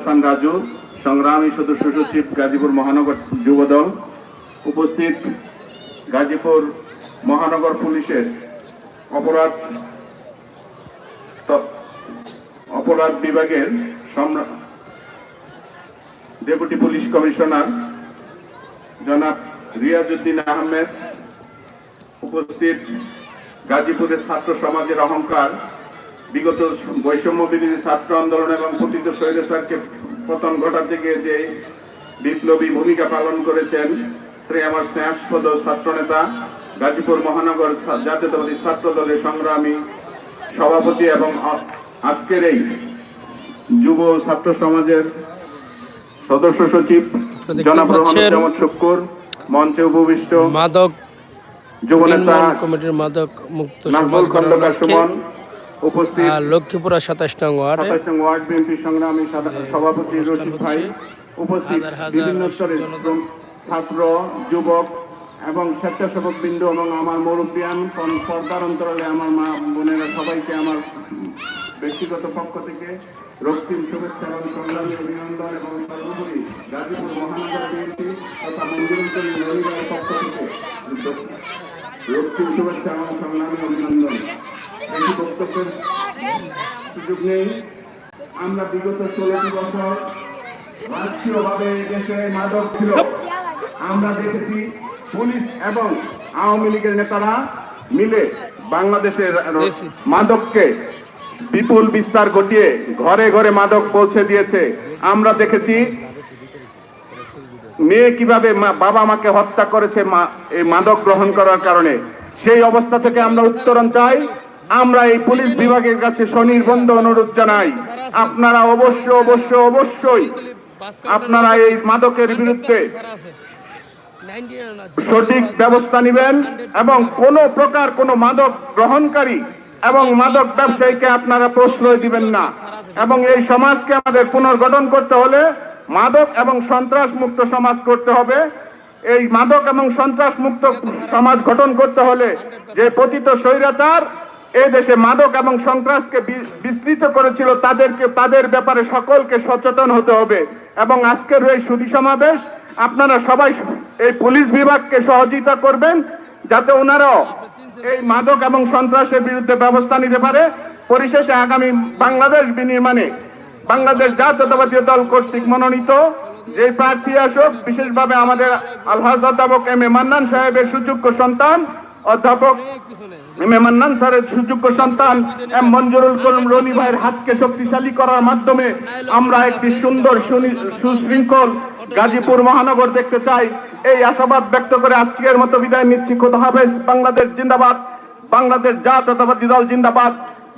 হাসান রাজু, সংগ্রামী সদস্য সচিব গাজীপুর মহানগর যুবদল, উপস্থিত গাজীপুর মহানগর পুলিশের অপরাধ অপরাধ বিভাগের ডেপুটি পুলিশ কমিশনার জনাব রিয়াজউদ্দিন আহমেদ, উপস্থিত গাজীপুরের ছাত্র সমাজের অহংকার বিগত বৈষম্য বিরোধী ছাত্র আন্দোলন এবং পতিত স্বৈরাচারকে পতন ঘটাতে গিয়ে যে বিপ্লবী ভূমিকা পালন করেছেন শ্রী আমার স্নেহাস্পদ ছাত্রনেতা গাজীপুর মহানগর জাতীয়তাবাদী ছাত্র দলের সংগ্রামী সভাপতি এবং আজকের এই যুব ছাত্র সমাজের সদস্য সচিব জনাব রহমান শুক্কুর মঞ্চে উপবিষ্ট মাদক যুবনেতা কমিটির মাদক মুক্ত সমাজ নাজমুল লক্ষ্মীপুরা সাতাশ নং ওয়ার্ডে। সাতাশ নং ওয়ার্ড বিএনপি সংগ্রামী সভাপতি রশিদ ভাই উপস্থিত বিভিন্ন স্তরের ছাত্র যুবক এবং স্বেচ্ছাসেবক বিন্দু এবং আমার মুরব্বিয়ান পন- পর্দার অন্তরালে আমার মা বোনেরা সবাইকে আমার ব্যক্তিগত পক্ষ থেকে রক্তিম শুভেচ্ছা এবং সংগ্রামী অভিনন্দন এবং সর্বোপরি গাজীপুর মহানগর বিএনপি তথা মঞ্জুরুল মহিলার পক্ষ থেকে রক্তিম শুভেচ্ছা এবং সংগ্রামী অভিনন্দন। বেশি বক্তব্যের সুযোগ নেই। আমরা বিগত ষোলোটি বছর রাষ্ট্রীয়ভাবে দেশে মাদক ছিল। আমরা দেখেছি পুলিশ এবং আওয়ামী লীগের নেতারা মিলে বাংলাদেশের মাদককে বিপুল বিস্তার ঘটিয়ে ঘরে ঘরে মাদক পৌঁছে দিয়েছে। আমরা দেখেছি মেয়ে কীভাবে মা- বাবা মাকে হত্যা করেছে মা এই মাদক গ্রহণ করার কারণে। সেই অবস্থা থেকে আমরা উত্তরণ চাই। আমরা এই পুলিশ বিভাগের কাছে স্বনির্বন্ধ অনুরোধ জানাই। আপনারা অবশ্য অবশ্য অবশ্যই আপনারা এই মাদকের বিরুদ্ধে সঠিক ব্যবস্থা নেবেন এবং কোন প্রকার কোন মাদক গ্রহণকারী এবং মাদক ব্যবসায়ীকে আপনারা প্রশ্রয় দিবেন না। এবং এই সমাজকে আমাদের পুনর্গঠন করতে হলে মাদক এবং সন্ত্রাস মুক্ত সমাজ করতে হবে। এই মাদক এবং সন্ত্রাস মুক্ত সমাজ গঠন করতে হলে যে পতিত স্বৈরাচার এই দেশে মাদক এবং সন্ত্রাসকে বিস্তৃত করেছিল তাদেরকে, তাদের ব্যাপারে সকলকে সচেতন হতে হবে। এবং আজকের এই সুদী সমাবেশ, আপনারা সবাই এই পুলিশ বিভাগকে সহযোগিতা করবেন, যাতে ওনারাও এই মাদক এবং সন্ত্রাসের বিরুদ্ধে ব্যবস্থা নিতে পারে। পরিশেষে আগামী বাংলাদেশ বিনির্মাণে বাংলাদেশ জাতীয়তাবাদী দল কর্তৃক মনোনীত যে প্রার্থী আসুক, বিশেষভাবে আমাদের আলহাজ অধ্যাপক এম এ মান্নান সাহেবের সুযোগ্য সন্তান, অধ্যাপক এ স্যারের সুযোগ্য সন্তান এম মঞ্জুরুল করিম রনি ভাইয়ের হাতকে শক্তিশালী করার মাধ্যমে আমরা একটি সুন্দর সুশৃঙ্খল গাজীপুর মহানগর দেখতে চাই। এই আশাবাদ ব্যক্ত করে আজকের মতো বিদায় নিচ্ছি। খোদা হাফেজ। বাংলাদেশ জিন্দাবাদ। বাংলাদেশ জাতীয়তাবাদী দল জিন্দাবাদ।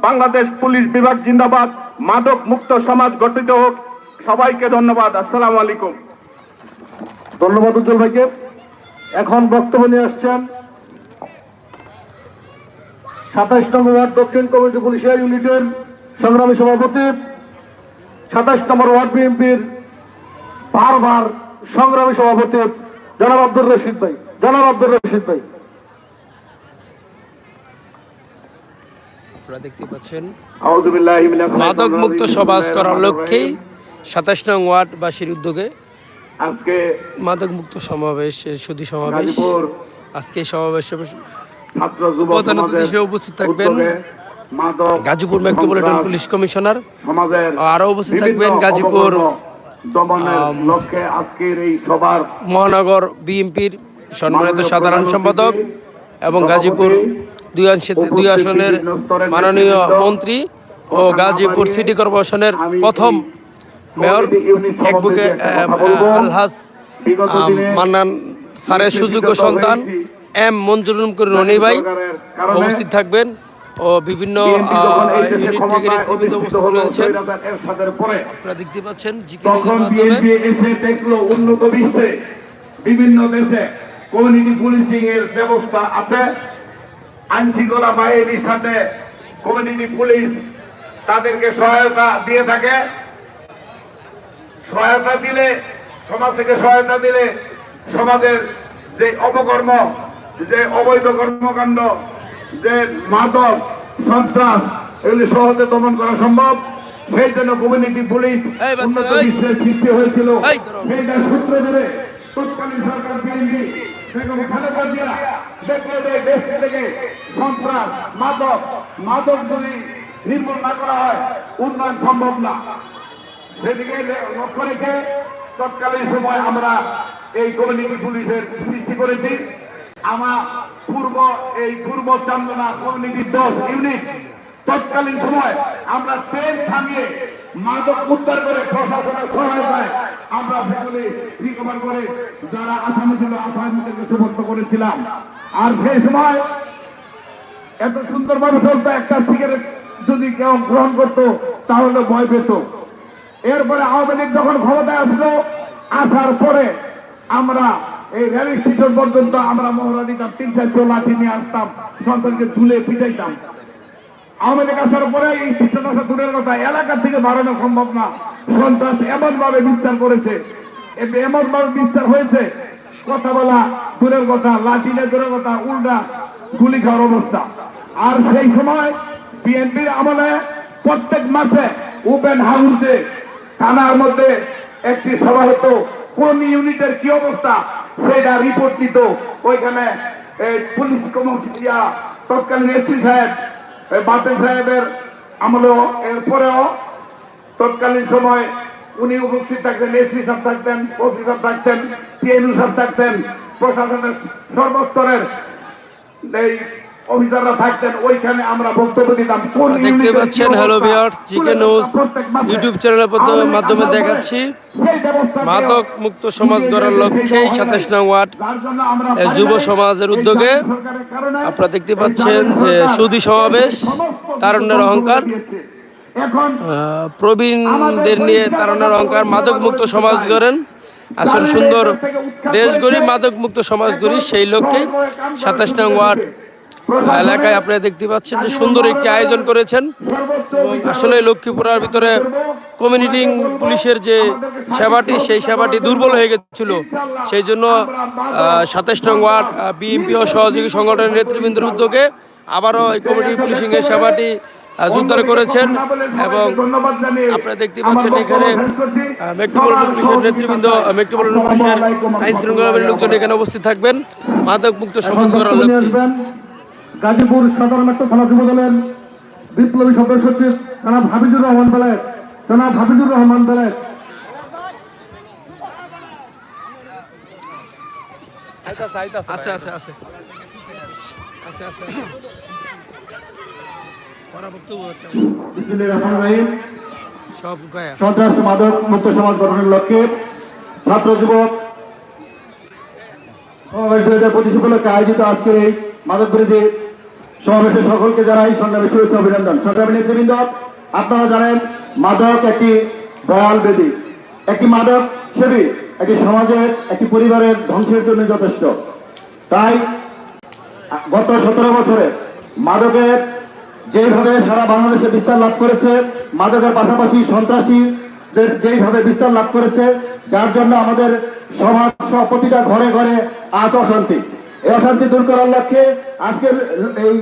বাংলাদেশ পুলিশ বিভাগ জিন্দাবাদ। মাদক মুক্ত সমাজ গঠিত হোক। সবাইকে ধন্যবাদ। আসসালামু আলাইকুম। ধন্যবাদ উজ্জ্বল ভাইকে। এখন বক্তব্য নিয়ে আসছেন সাতাইশ নম্বর ওয়ার্ড দক্ষিণ কমিটি পুলিশের ইউনিটের সংগ্রামী সভাপতি সাতাইশ নম্বর ওয়ার্ড বিএনপির বারবার সংগ্রামী সভাপতি জনাব আব্দুর রশিদ ভাই জনাব আব্দুর রশিদ ভাই আপনারা দেখতে পাচ্ছেন আউযু বিল্লাহি মিনাশ শাইতানির মাদক মুক্ত রাজিম। সমাজ করার লক্ষ্যেই সাতাশ নং ওয়ার্ডবাসীর উদ্যোগে আজকে মাদক মুক্ত সমাবেশ আজকে প্রধান অতিথি হিসেবে উপস্থিত থাকবেন গাজীপুর মেট্রোপলিটন পুলিশ কমিশনার সমাজের আরও উপস্থিত থাকবেন গাজীপুর, অবকর্ম দমনের আম, লক্ষ্যে আজকের এই সবার মহানগর বিএনপির সম্মানিত সাধারণ সম্পাদক এবং গাজীপুর দুই দুই আসনের মাননীয় মন্ত্রী ও গাজীপুর সিটি কর্পোরেশনের প্রথম মেয়র বলব। আলহাজ মান্নান স্যারের সুযোগ্য সন্তান। এম মঞ্জুরুল করিম রনি ভাই উপস্থিত থাকবেন ও বিভিন্ন ইউনিট থেকে নেতৃবৃন্দ উপস্থিত রয়েছেন। আপনারা দেখতে পাচ্ছেন বিভিন্ন দেশে কমিউনিটি পুলিশিং এর ব্যবস্থা আছে। আইন শৃঙ্খলা বাহিনীর সাথে কমিউনিটি পুলিশ তাদেরকে সহায়তা দিয়ে থাকে। সহায়তা দিলে সমাজ থেকে সহায়তা দিলে সমাজের যে অপকর্ম যে অবৈধ কর্মকাণ্ড যে মাদক সন্ত্রাস এগুলি সহজে দমন করা সম্ভব। সেই জন্য কমিউনিটি পুলিশ উন্নত বিশ্বের সৃষ্টি হয়েছিল। সেইটা সূত্র ধরে তৎকালীন সরকার বিএনপি বেগম খালেদা জিয়া দেখলে যে দেশ থেকে সন্ত্রাস মাদক মাদক যদি নির্মূল না করা হয় উন্নয়ন সম্ভব না। সেদিকে লক্ষ্য রেখে তৎকালীন সময় আমরা এই কমিউনিটি পুলিশের সৃষ্টি করেছি। আমার পূর্ব, এই পূর্ব চন্দনা কমিউনিটি দশ ইউনিট। তৎকালীন সময় আমরা ট্রেন থামিয়ে মাদক উদ্ধার করে প্রশাসনের সহায়তায় আমরা সেগুলি রিকভার করে যারা আসামি ছিল, আসামিদেরকে সুবদ্ধ করেছিলাম। আর সেই সময় এত সুন্দরভাবে চলতো, একটা সিগারেট যদি কেউ গ্রহণ করতো, তাহলে ভয় পেত। এরপরে আওয়ামী লীগ যখন ক্ষমতায় আসলো, আসার পরে আমরা এই রেল স্টেশন পর্যন্ত আমরা মহড়া দিতাম, তিন চারশো লাঠি নিয়ে আসতাম, সন্তানকে ঝুলে পিটাইতাম। আওয়ামী লীগ আসার পরে এই স্টেশন আসা দূরের কথা, এলাকা থেকে বাড়ানো সম্ভব না। সন্ত্রাস এমন ভাবে বিস্তার করেছে এমন ভাবে বিস্তার হয়েছে, কথা বলা দূরের কথা, লাঠি নিয়ে দূরের কথা, উল্টা গুলি খাওয়ার অবস্থা। আর সেই সময় বিএনপির আমলে প্রত্যেক মাসে ওপেন হাউসে থানার মধ্যে একটি সভা হতো, কোন ইউনিটের কি অবস্থা সেটা রিপোর্ট দিত। ওইখানে পুলিশ কমিটিয়া তৎকালীন এসপি সাহেব বাতেন সাহেবের আমলেও এরপরেও তৎকালীন সময় উনি উপস্থিত থাকতেন, এসপি সাহেব থাকতেন, ওসি সাহেব থাকতেন পিএনউ সাহেব থাকতেন, প্রশাসনের সর্বস্তরের এই দেখতে পাচ্ছেন hello viewers chicken news YouTube চ্যানেলের মাধ্যমে দেখাচ্ছি। মাদক মুক্ত সমাজ গড়ার লক্ষ্যে সাতাশ নং ওয়ার্ড যুব সমাজের উদ্যোগে আপনারা দেখতে পাচ্ছেন যে সুধী সমাবেশ তারুণ্যের অহংকার। প্রবীণদের নিয়ে তারুণ্যের অহংকার মাদক মুক্ত সমাজ গড়েন। আসলে সুন্দর দেশ গড়ি মাদক মুক্ত সমাজ গড়ি সেই লক্ষ্যে সাতাশ নং ওয়ার্ড এলাকায় আপনারা দেখতে পাচ্ছেন যে সুন্দর একটি আয়োজন করেছেন। আসলে লক্ষ্মীপুরার ভিতরে কমিউনিটিং পুলিশের যে সেবাটি সেই সেবাটি দুর্বল হয়ে গেছিল। সেই জন্য সাতাশ নং ওয়ার্ড বিএমপি ও সহযোগী সংগঠনের নেতৃবৃন্দের উদ্যোগে আবারও এই কমিউনিটি পুলিশিংয়ের সেবাটি জোরদার করেছেন এবং আপনারা দেখতে পাচ্ছেন এখানে মেট্রোপলিটন পুলিশের নেতৃবৃন্দ মেট্রোপলিটন পুলিশের আইন শৃঙ্খলা লোকজন এখানে উপস্থিত থাকবেন। মাদক মুক্ত সমাজ নিয়ে লক্ষ্যে। গাজীপুর সদর মেট্রো থানা যুব দলের বিপ্লবী সদস্য সচিব জনাব হাবিজুর রহমান বেলায় জনাব হাবিজুর রহমান বেলায় আছে আছে আছে। আছে আছে সন্ত্রাস মাদক মুক্ত সমাজ গঠনের লক্ষ্যে ছাত্র যুবক সমাবেশ দুই হাজার পঁচিশ উপলক্ষে আয়োজিত আজকের এই মাদক বিরোধী সমাবেশে সকলকে জানাই সংগ্রামী শুভেচ্ছা অভিনন্দন। সংগ্রামী নেতৃবৃন্দ, আপনারা জানেন মাদক একটি বয়াল বেদী। একটি মাদক সেবী, একটি সমাজের, একটি পরিবারের ধ্বংসের জন্য যথেষ্ট। তাই গত সতেরো বছরে মাদকের যেইভাবে সারা বাংলাদেশে বিস্তার লাভ করেছে, মাদকের পাশাপাশি সন্ত্রাসীদের যেইভাবে বিস্তার লাভ করেছে, যার জন্য আমাদের সমাজ প্রতিটা ঘরে ঘরে আজ অশান্তি। এই অশান্তি দূর করার লক্ষ্যে আজকের এই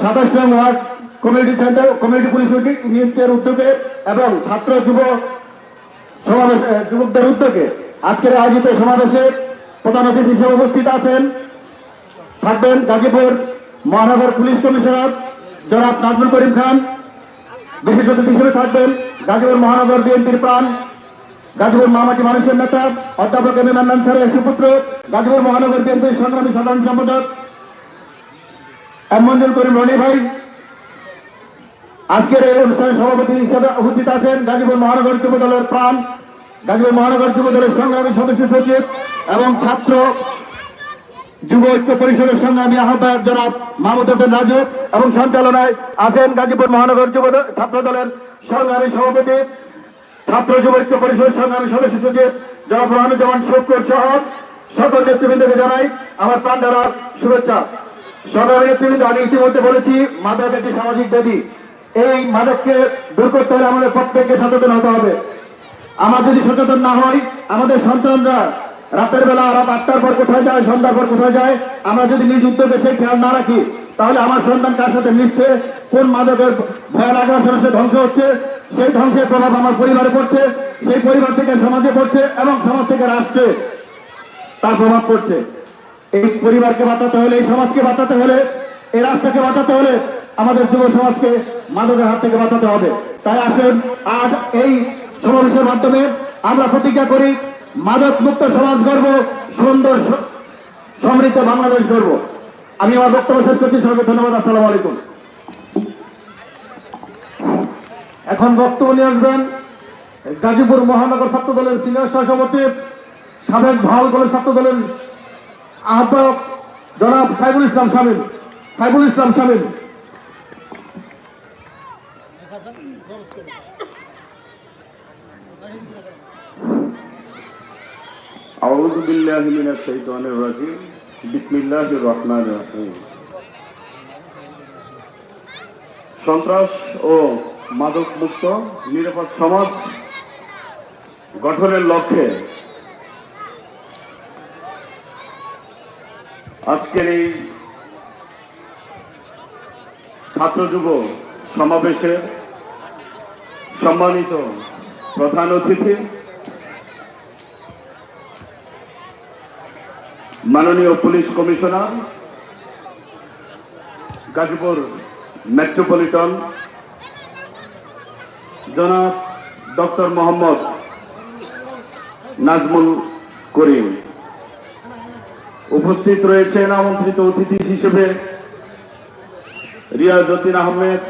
সাতাশ নং ward community centre, community police ইউনিটের উদ্যোগে এবং ছাত্র যুব সমাবেশ যুবকদের উদ্যোগে আজকের আয়োজিত সমাবেশে প্রধান অতিথি হিসেবে উপস্থিত আছেন, থাকবেন গাজীপুর মহানগর পুলিশ কমিশনার জনাব নাজমুল করিম খান। বিশেষ অতিথি হিসেবে থাকবেন গাজীপুর মহানগর বিএনপির প্রাণ গাজীপুর মামাটি মানুষের নেতা, অধ্যাপক এম এ মান্নান স্যারের সুপুত্র, গাজীপুর মহানগর বিএনপির সংগ্রামী সাধারণ সম্পাদক এম মঞ্জুর করিম রনি ভাই। আজকের এই অনুষ্ঠানের সভাপতি হিসেবে উপস্থিত আছেন গাজীপুর মহানগর যুব দলের প্রাণ, গাজীপুর মহানগর যুব দলের সংগ্রামী সদস্য সচিব এবং ছাত্র যুব ঐক্য পরিষদের সংগ্রামী আহ্বায়ক জনাব মাহমুদ হোসেন রাজু এবং সঞ্চালনায় আছেন গাজীপুর মহানগর যুব ছাত্র দলের সংগ্রামী সভাপতি ছাত্র যুব ঐক্য পরিষদের সংগ্রামী সদস্য সচিব জনাব রহানুজ্জামান শুক্কর সহ সকল নেতৃবৃন্দকে জানাই আমার প্রাণ ঢালার শুভেচ্ছা। সংগ্রামী নেতৃবৃন্দ, আমি ইতিমধ্যে বলেছি মাদক একটি সামাজিক ব্যাধি। এই মাদককে দূর করতে হলে আমাদের প্রত্যেককে সচেতন হতে হবে। আমরা যদি সচেতন না হই আমাদের সন্তানরা রাতের বেলা রাত আটটার পর কোথায় যায়, সন্ধ্যার পর কোথায় যায়, আমরা যদি নিজ উদ্যোগে সেই খেয়াল না রাখি, তাহলে আমার সন্তান কার সাথে মিশছে, কোন মাদকের ভয়াল আগ্রাসনের ধ্বংস হচ্ছে সেই ধ্বংসের প্রভাব আমার পরিবারে পড়ছে, সেই পরিবার থেকে সমাজে পড়ছে এবং সমাজ থেকে রাষ্ট্রে তার প্রভাব পড়ছে। এই পরিবারকে বাঁচাতে হলে, এই সমাজকে বাঁচাতে হলে, এই রাষ্ট্রকে বাঁচাতে হলে আমাদের যুব সমাজকে মাদকের হাত থেকে বাঁচাতে হবে। তাই আসুন, আজ এই সমাবেশের মাধ্যমে আমরা প্রতিজ্ঞা করি, মাদক মুক্ত সমাজ গর্ব সুন্দর সমৃদ্ধ বাংলাদেশ গর্ব আমি আমার বক্তব্য শেষ করছি, সবাইকে ধন্যবাদ, আসসালামু আলাইকুম। এখন বক্তব্য নিয়ে আসবেন গাজীপুর মহানগর ছাত্র দলের সিনিয়র সহসভাপতি সাবেক ভাল কলেজ ছাত্র দলের আহ্বায়ক জনাব সাইবুল ইসলাম শামিল সাইবুল ইসলাম শামিল أعوذ بالله من الشيطان الرجيم بسم الله الرحمن الرحيم সন্ত্রাস ও মাদক মুক্ত, নিরাপদ সমাজ গঠনের লক্ষ্যে আজকের এই ছাত্র যুব সমাবেশে সম্মানিত প্রধান অতিথি, মাননীয় পুলিশ কমিশনার, গাজীপুর মেট্রোপলিটন জনাব ডক্টর মোহাম্মদ নাজমুল করিম। উপস্থিত রয়েছেন আমন্ত্রিত অতিথি হিসেবে Riazuddin Ahmed,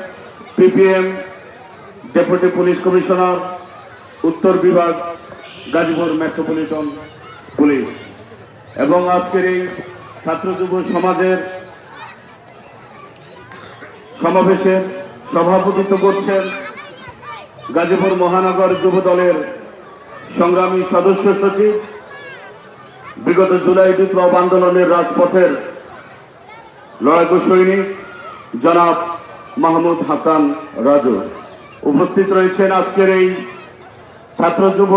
PPM, deputy police commissioner, উত্তর বিভাগ, গাজীপুর মেট্রোপলিটন পুলিশ এবং আজকের এই ছাত্র যুব সমাজের সমাবেশের সভাপতিত্ব করছেন গাজীপুর মহানগর যুব দলের সংগ্রামী সদস্য সচিব, বিগত জুলাই বিপ্লব আন্দোলনের রাজপথের লড়াকু সৈনিক, জনাব মাহমুদ হাসান রাজু। উপস্থিত রয়েছেন আজকের এই ছাত্র যুব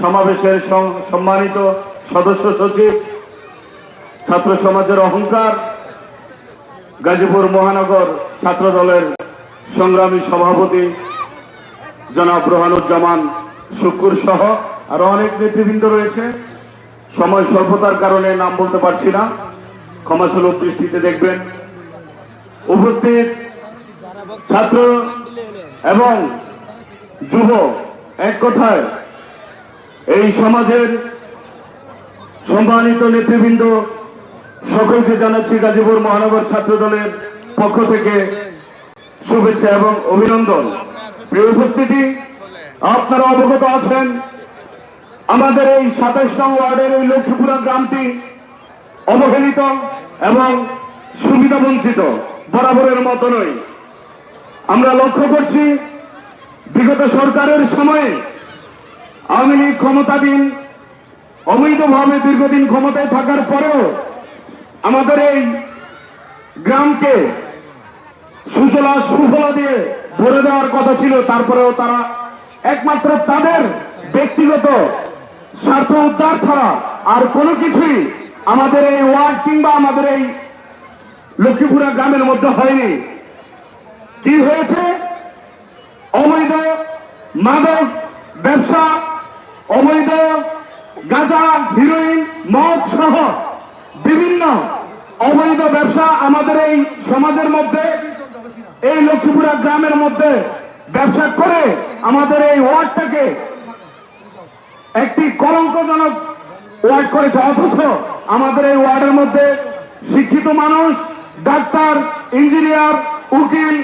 সমাবেশের সম্মানিত সদস্য সচিব, ছাত্র সমাজের অহংকার, গাজীপুর মহানগর ছাত্র দলের সংগ্রামী সভাপতি জনাব রোহানুজ্জামান শুকুর সহ আরও অনেক নেতৃবৃন্দ রয়েছে। সময় স্বল্পতার কারণে নাম বলতে পারছি না। ক্ষমাসুলভ দৃষ্টিতে দেখবেন। উপস্থিত ছাত্র এবং যুব এক কথায় এই সমাজের সম্মানিত নেতৃবৃন্দ, সকলকে জানাচ্ছি গাজীপুর মহানগর ছাত্র দলের পক্ষ থেকে শুভেচ্ছা এবং অভিনন্দন। প্রিয় উপস্থিতি, আপনারা অবগত আছেন, আমাদের এই সাতাইশ নং ওয়ার্ডের এই লক্ষ্মীপুরা গ্রামটি অবহেলিত এবং সুবিধা বঞ্চিত, বরাবরের মতো নয়। আমরা লক্ষ্য করছি, বিগত সরকারের সময়ে আওয়ামী লীগ ক্ষমতাধীন, অবৈধভাবে দীর্ঘদিন ক্ষমতায় থাকার পরেও আমাদের এই গ্রামকে সুজলা সুফলা দিয়ে ভরে দেওয়ার কথা ছিল, তারপরেও তারা একমাত্র তাদের ব্যক্তিগত স্বার্থ উদ্ধার ছাড়া আর কোনো কিছুই আমাদের এই ওয়ার্ড কিংবা আমাদের এই লক্ষ্মীপুরা গ্রামের মধ্যে হয়নি। কি হয়েছে? অবৈধ মাদক ব্যবসা, অবৈধ গাঁজা, হিরোইন, মদ সহ বিভিন্ন অবৈধ ব্যবসা আমাদের এই সমাজের মধ্যে এই লক্ষ্মীপুরা গ্রামের মধ্যে ব্যবসা করে আমাদের এই ওয়ার্ডটাকে একটি কলঙ্কজনক ওয়ার্ড করেছে। অথচ আমাদের এই ওয়ার্ডের মধ্যে শিক্ষিত মানুষ, ডাক্তার, ইঞ্জিনিয়ার, উকিল,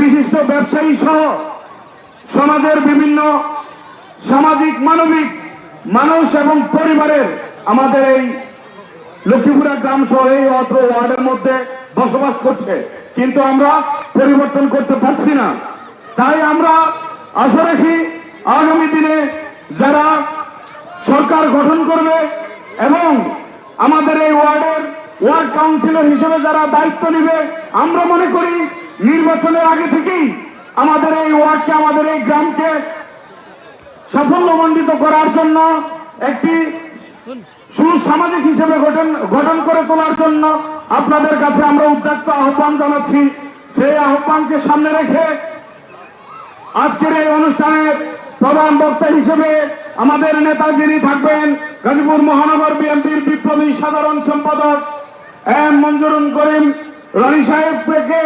বিশিষ্ট ব্যবসায়ী সহ সমাজের বিভিন্ন সামাজিক, মানবিক মানুষ এবং পরিবারের আমাদের এই লক্ষ্মীপুরা গ্রাম সহ এই অত্র ওয়ার্ডের মধ্যে বসবাস করছে। কিন্তু আমরা পরিবর্তন করতে পারছি না। তাই আমরা আশা রাখি আগামী দিনে যারা সরকার গঠন করবে এবং আমাদের এই ওয়ার্ডের ওয়ার্ড কাউন্সিলর হিসেবে যারা দায়িত্ব নেবে, আমরা মনে করি নির্বাচনের আগে থেকেই আমাদের এই ওয়ার্ডকে, আমাদের এই গ্রামকে সাফল্যমণ্ডিত করার জন্য একটি সুসামাজিক হিসেবে গঠন গঠন করে তোলার জন্য আপনাদের কাছে আমরা উদ্যোক্ত আহ্বান জানাচ্ছি। সেই আহ্বানকে সামনে রেখে আজকের এই অনুষ্ঠানে প্রধান বক্তা হিসেবে আমাদের নেতা যিনি থাকবেন গাজীপুর মহানগর বিএনপির বিপ্লবী সাধারণ সম্পাদক এম মঞ্জুরুল করিম রানী সাহেবকে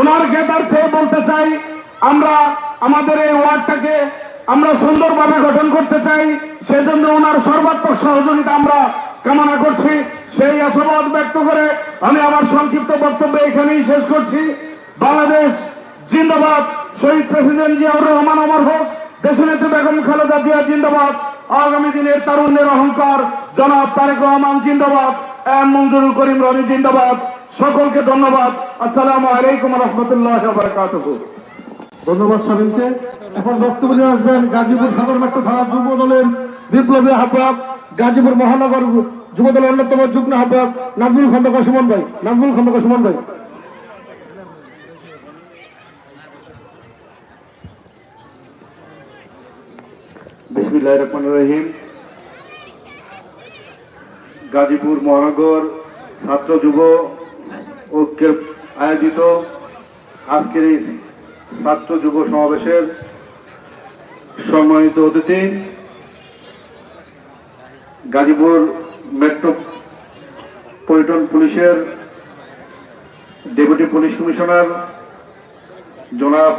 ওনার জ্ঞাতার্থে বলতে চাই, আমরা আমাদের এই ওয়ার্ডটাকে আমরা সুন্দরভাবে গঠন করতে চাই, সেজন্য ওনার সর্বাত্মক সহযোগিতা আমরা কামনা করছি, সেই আশাবাদ ব্যক্ত করে আমি আমার সংক্ষিপ্ত বক্তব্য এখানেই শেষ করছি। বাংলাদেশ জিন্দাবাদ। শহীদ প্রেসিডেন্ট জিয়াউর রহমান অমর হোক, দেশনেত্রী বেগম খালেদা জিয়া জিন্দাবাদ। আগামী দিনের তারুণ্যের অহংকার, জনাব তারেক রহমান জিন্দাবাদ। এম মঞ্জুরুল করিম রনি জিন্দাবাদ। সকলকে ধন্যবাদ। আসসালামু আলাইকুম রহমতুল্লাহ বারকাতুহ। ধন্যবাদ স্বামীকে এখন বক্তব্য নিয়ে আসবেন গাজীপুর সদর থানা যুব দলের বিপ্লবী আহ্বায়ক গাজীপুর মহানগর যুব দলের অন্যতম যুগ্ম আহ্বায়ক নাজমুল খন্দকার সুমন ভাই। নাজমুল খন্দকার সুমন ভাই। রহিম। গাজীপুর মহানগর ছাত্র যুব ঐক্যের আয়োজিত আজকের এই ছাত্র যুব সমাবেশের সম্মানিত অতিথি গাজীপুর মেট্রো পল্টন পুলিশের ডেপুটি পুলিশ কমিশনার জনাব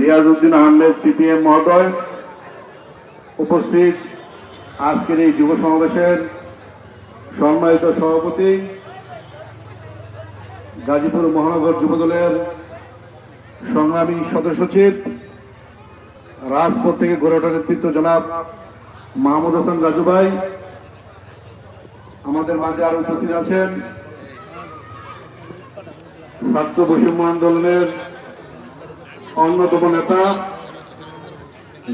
রিয়াজউদ্দিন আহমেদ, পিপিএম মহোদয় উপস্থিত। আজকের এই যুব সমাবেশের সম্মানিত সভাপতি গাজীপুর মহানগর যুবদলের সংগ্রামী সদস্য সচিব, রাজপথ থেকে গড়ে ওঠা নেতৃত্ব জনাব মাহমুদ হাসান রাজু ভাই, আমাদের মাঝে আরও উপস্থিত আছেন। ছাত্র বৈষম্য আন্দোলনের অন্যতম নেতা,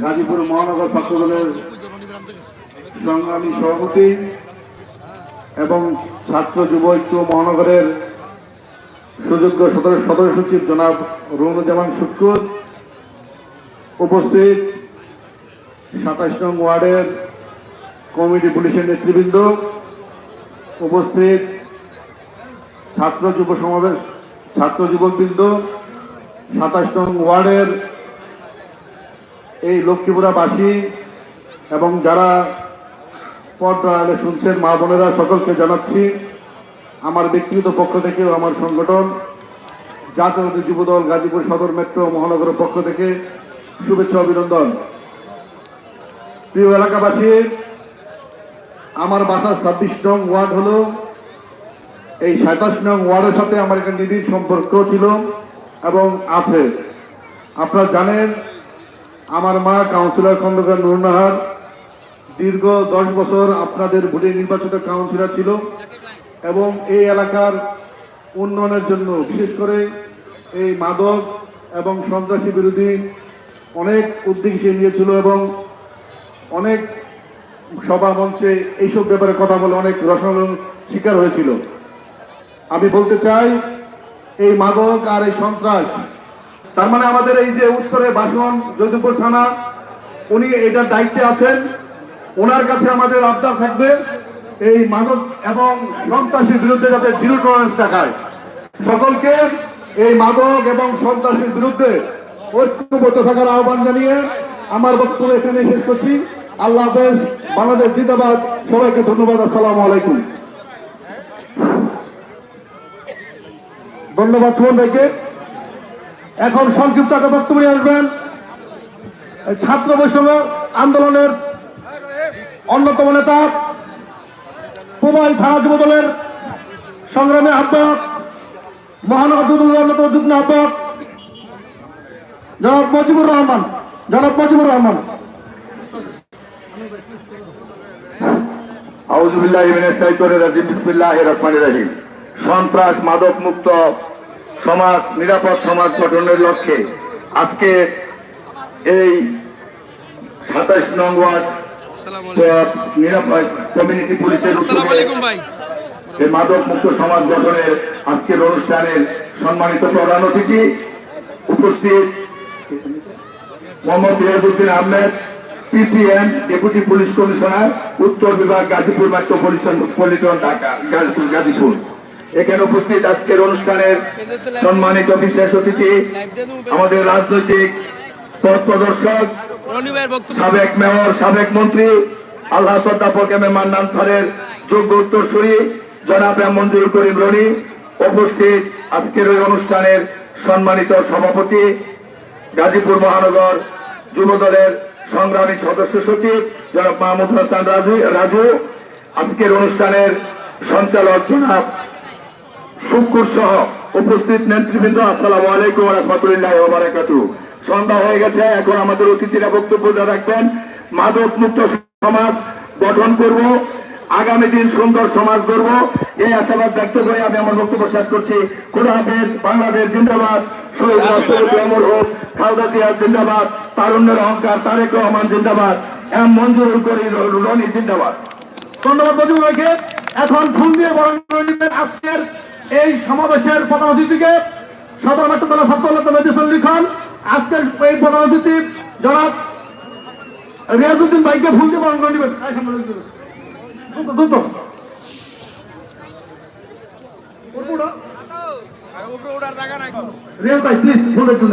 গাজীপুর মহানগর ছাত্র দলের সংগ্রামী সভাপতি এবং ছাত্র যুব ঐক্য মহানগরের সুযোগ্য সদস্য সদস্য সচিব জনাব রুনুজ্জামান শুক্কুর উপস্থিত। সাতাশ নং ওয়ার্ডের কমিটি পুলিশের নেতৃবৃন্দ উপস্থিত ছাত্র যুব সমাবেশ, ছাত্র যুবকবৃন্দ, সাতাশ নং ওয়ার্ডের এই লক্ষ্মীপুরাবাসী এবং যারা পর্দা আলে শুনছেন, মা বোনেরা সকলকে জানাচ্ছি, আমার ব্যক্তিগত পক্ষ থেকেও আমার সংগঠন, জাতীয় যুবদল গাজীপুর সদর মেট্রো মহানগরের পক্ষ থেকে শুভেচ্ছা অভিনন্দন। প্রিয় এলাকাবাসী, আমার বাসা ছাব্বিশ নং ওয়ার্ড হলো। এই সাতাশ নং ওয়ার্ডের সাথে আমার একটা নিবিড় সম্পর্ক ছিল এবং আছে। আপনারা জানেন, আমার মা কাউন্সিলর খন্দকার নুরনাহার দীর্ঘ দশ বছর আপনাদের ভোটে নির্বাচিত কাউন্সিলর ছিল এবং এই এলাকার উন্নয়নের জন্য বিশেষ করে এই মাদক এবং সন্ত্রাসী বিরোধী অনেক উদ্যোগ সে নিয়েছিল এবং অনেক সভা মঞ্চে এইসব ব্যাপারে কথা বলে অনেক রসায়ন শিকার হয়েছিল। আমি বলতে চাই, এই মাদক আর এই সন্ত্রাস, তার মানে আমাদের এই যে উত্তরে বাসন যদুপুর থানা, উনি এটার দায়িত্বে আছেন, ওনার কাছে আমাদের আবদার থাকবে এই মাদক এবং সন্ত্রাসীর বিরুদ্ধে যাতে জিরো টলারেন্স দেখায়। সকলকে এই মাদক এবং সন্ত্রাসীর বিরুদ্ধে ঐক্যবদ্ধ থাকার আহ্বান জানিয়ে আমার বক্তব্য এখানে শেষ করছি। আল্লাহ হাফেজ, বাংলাদেশ জিন্দাবাদ। সবাইকে ধন্যবাদ, আসসালামু আলাইকুম। ধন্যবাদ, সুমন ভাইকে। এখন সংক্ষিপ্ত একটা বক্তব্য আসবেন। ছাত্র বৈষম্য আন্দোলনের অন্যতম নেতা মোবাইল থানা যুব দলের সংগ্রামী আহ্বায়ক মহানগর দলের অন্যতম যুগ্ম আহ্বায়ক, জনাব মজিবুর রহমান। জনাব মজিবুর রহমান। রাহিম। সন্ত্রাস মাদক মুক্ত সমাজ নিরাপদ সমাজ গঠনের লক্ষ্যে আজকে এই সাতাইশ নং ওয়ার্ড নিরাপদ কমিউনিটি পুলিশের এই মাদক মুক্ত সমাজ গঠনের আজকের অনুষ্ঠানের সম্মানিত প্রধান অতিথি উপস্থিত Mohammad Riazuddin Ahmed PPM deputy police commissioner উত্তর বিভাগ গাজীপুর মেট্রোপলিটন পলিটন ঢাকা গাজীপুর গাজীপুর এখানে উপস্থিত আজকের অনুষ্ঠানের সম্মানিত বিশেষ অতিথি, আমাদের রাজনৈতিক পথ প্রদর্শক, সাবেক মেয়র, সাবেক মন্ত্রী, আল্লাহ অধ্যাপক এম এ মান্নান স্যারের যোগ্য উত্তরসূরি, জনাব এম মঞ্জুর করিম রনি, উপস্থিত আজকের ওই অনুষ্ঠানের সম্মানিত সভাপতি, গাজীপুর মহানগর যুব দলের সংগ্রামী সদস্য সচিব জনাব মাহমুদ হাসান রাজু রাজু। আজকের অনুষ্ঠানের সঞ্চালক জনাব শুকুর সহ উপস্থিত নেতৃবৃন্দ, আসসালামু আলাইকুম রহমতুল্লাহ বারাকাতু সন্ধ্যা হয়ে গেছে, এখন আমাদের অতিথিরা বক্তব্য রাখবেন। মাদক মুক্ত সমাজ গঠন করব। আগামী দিন সুন্দর সমাজ গড়ব। এই আশাবাদ ব্যক্ত করে আমি আমার বক্তব্য শেষ করছি। খুদা হাফেজ বাংলাদেশ জিন্দাবাদ শহীদ রাষ্ট্রপতি অমর হোক খালদা জিয়া জিন্দাবাদ তারুণ্যের অহংকার তারেক রহমান জিন্দাবাদ এম মঞ্জুর করি রনি জিন্দাবাদ। ধন্যবাদ মজুর ভাইকে এখন ফুল দিয়ে বরণ করে আজকের এই সমাবেশের প্রধান অতিথিকে। সদর মেট্রোতলা ছাত্রলতা মেডিসন লিখন। আজকের এই প্রধান অতিথি জনাব রিয়াজুদ্দিন ভাইকে ফুল দিয়ে বরণ করে নিবেন। উঠো। রিয়াজ ভাই প্লিজ ফুল একটু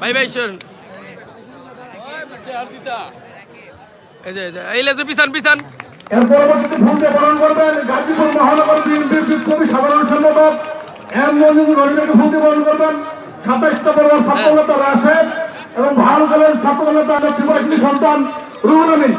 ভাই ভাই শোন এর পরবর্তীতে দিয়ে বরণ করবেন গাজীপুর মহানগর বিএনপির বিপ্লবী সাধারণ সম্পাদক এম মজিবুর রহিমকে দিয়ে বরণ করবেন সাতাইশ নম্বর ছাত্রনেতা রাশেদ এবং ভারত দলের ছাত্রনেতা ত্রিপুরা সন্তান রুহুল আমিন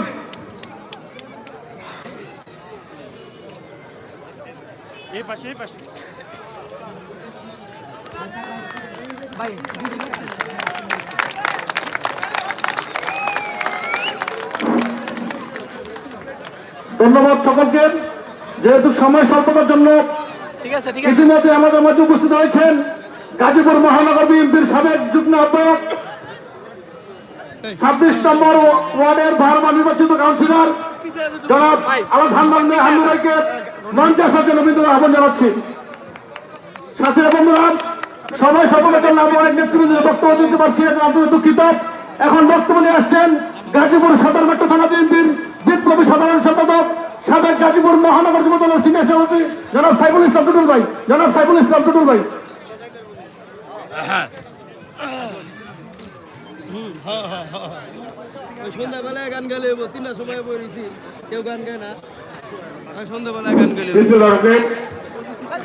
ধন্যবাদ সকলকে। যেহেতু সময় স্বল্পতার জন্য ঠিক আছে ইতিমধ্যে আমাদের মধ্যে উপস্থিত হয়েছেন গাজীপুর মহানগর বিএনপির সাবেক যুগ্ম আহ্বায়ক ছাব্বিশ নম্বর ওয়ার্ডের ভারমা নির্বাচিত কাউন্সিলর জনাব ভাইকে মঞ্চে আসার জন্য বক্তব্য দিতে পারছি দুঃখিত। এখন বক্তব্য নিয়ে আসছেন গাজীপুর মেট্রো থানা বিএনপির বিপ্লবী সাধারণ সম্পাদক, সাবেক গাজীপুর মহানগর যুব দলের সিনিয়র সভাপতি জনাব ভাই। জনাব সাইফুল ইসলাম টুটুল ভাই। সন্ধ্যাবেলায় গান গাইলে তিনটা সময় পড়েছি কেউ গান গায় না।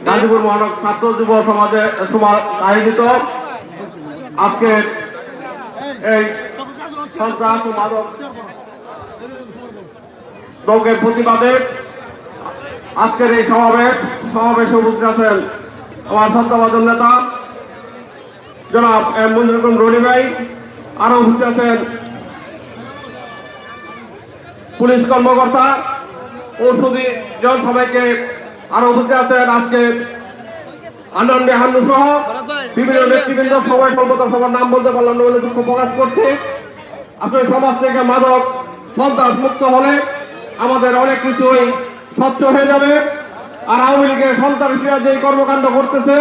গাজীপুর মহানগর ছাত্র যুব সমাজে আয়োজিত আজকে এই সন্ত্রাস মাদক প্রতিবাদে আজকের এই সমাবেশ, সমাবেশে উপস্থিত আছেন আমার সত্যাবাদন নেতা, জনাব এম মঞ্জুর রনি ভাই, আরও উপস্থিত আছেন পুলিশ কর্মকর্তা শুধু জন সবাইকে আরও উপস্থিত আছেন আজকে আনন্দে হান্নু সহ বিভিন্ন নেতৃবৃন্দ, সবাই সর্বদা সবার নাম বলতে পারলাম না বলে দুঃখ প্রকাশ করছে। আসলে সমাজ থেকে মাদক সন্ত্রাস মুক্ত হলে আমাদের অনেক কিছুই স্বচ্ছ হয়ে যাবে। আর আওয়ামী লীগের সন্ত্রাসীরা যে কর্মকাণ্ড করতেছে,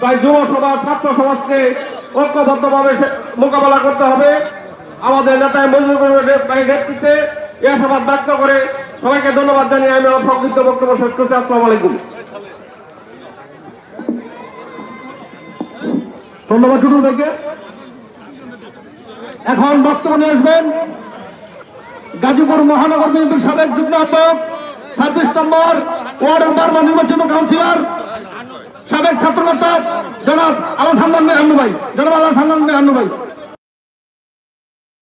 তাই যুব সমাজ, ছাত্র সমাজকে ঐক্যবদ্ধভাবে মোকাবেলা করতে হবে। আমাদের নেতায় মঞ্জুর ভাই নেতৃত্বে এ আশাবাদ ব্যক্ত করে সবাইকে ধন্যবাদ জানিয়ে আমি আমার সংক্ষিপ্ত বক্তব্য শেষ করছি। আসসালামু আলাইকুম। ধন্যবাদ টুটুল ভাইকে। এখন বক্তব্য নিয়ে আসবেন গাজীপুর মহানগর বিএনপির সাবেক যুগ্ম আহ্বায়ক, ছাব্বিশ নম্বর ওয়ার্ডের বারবার নির্বাচিত কাউন্সিলর, সাবেক ছাত্রনেতা জনাব আলাস হান্দান মেহান্নু ভাই। জনাব আলাস হান্দান মেহান্নু ভাই।